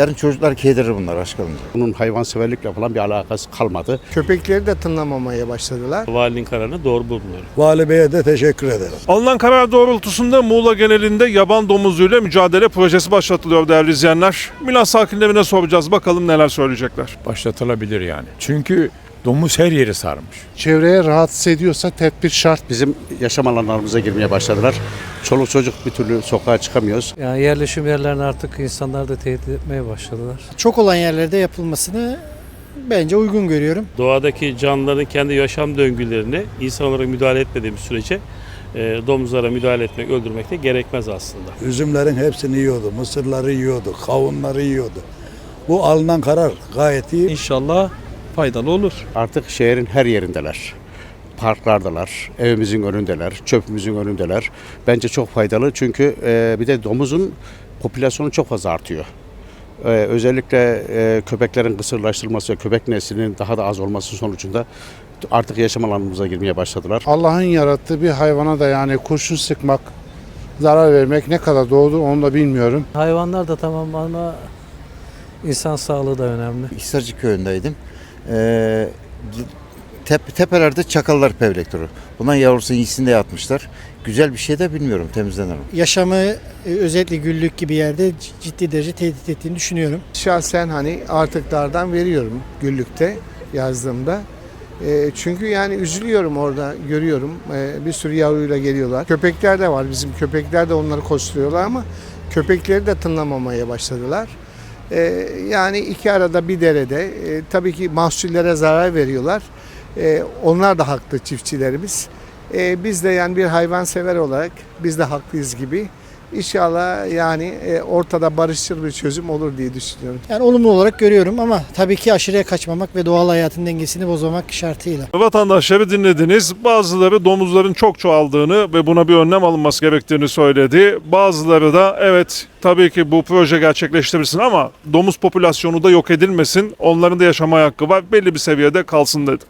Yarın çocuklar kedirir bunlar aç kalınca. Bunun hayvanseverlikle falan bir alakası kalmadı. Köpekleri de tınlamamaya başladılar. Valinin kararını doğru bulmuyorum. Vali Bey'e de teşekkür ederim. Alınan karar doğrultusunda Muğla genelinde yaban domuzuyla mücadele projesi başlatılıyor değerli izleyenler. Milas sakinlerine soracağız bakalım neler söyleyecekler. başlatılabilir yani. Çünkü domuz her yeri sarmış. Çevreye rahatsız ediyorsa tedbir şart. Bizim yaşam alanlarımıza girmeye başladılar. Çoluk çocuk bir türlü sokağa çıkamıyoruz. Yani yerleşim yerlerini artık insanlar da tehdit etmeye başladılar. Çok olan yerlerde yapılmasını bence uygun görüyorum. Doğadaki canlıların kendi yaşam döngülerini insan olarak müdahale etmediğimiz sürece e, domuzlara müdahale etmek, öldürmek de gerekmez aslında. Üzümlerin hepsini yiyordu, mısırları yiyordu, kavunları yiyordu. Bu alınan karar gayet iyi. İnşallah faydalı olur. Artık şehrin her yerindeler. Parklardalar, evimizin önündeler, çöpümüzün önündeler. Bence çok faydalı çünkü e, bir de domuzun popülasyonu çok fazla artıyor. E, özellikle e, köpeklerin kısırlaştırılması ve köpek neslinin daha da az olması sonucunda artık yaşam alanımıza girmeye başladılar. Allah'ın yarattığı bir hayvana da yani kurşun sıkmak, zarar vermek ne kadar doğru onu da bilmiyorum. Hayvanlar da tamam ama insan sağlığı da önemli. Hisarcı köyündeydim. Tep- tepelerde çakallar pevlektörü. Bundan yavrusu iyisinde yatmışlar. Güzel bir şey de bilmiyorum temizlenir mi? Yaşamı e, özellikle güllük gibi yerde ciddi derece tehdit ettiğini düşünüyorum. Şahsen hani artıklardan veriyorum güllükte yazdığımda. E, çünkü yani üzülüyorum orada görüyorum E, bir sürü yavruyla geliyorlar. Köpekler de var bizim köpekler de onları koşturuyorlar ama köpekleri de tınlamamaya başladılar. E, yani iki arada bir derede e, tabii ki mahsullere zarar veriyorlar. E, onlar da haklı çiftçilerimiz. E, biz de yani bir hayvansever olarak biz de haklıyız gibi. İnşallah yani e, ortada barışçıl bir çözüm olur diye düşünüyorum. Yani olumlu olarak görüyorum ama tabii ki aşırıya kaçmamak ve doğal hayatın dengesini bozmamak şartıyla. Vatandaşları dinlediniz. Bazıları domuzların çok çoğaldığını ve buna bir önlem alınması gerektiğini söyledi. Bazıları da evet tabii ki bu proje gerçekleştirilsin ama domuz popülasyonu da yok edilmesin. Onların da yaşama hakkı var. Belli bir seviyede kalsın dedi.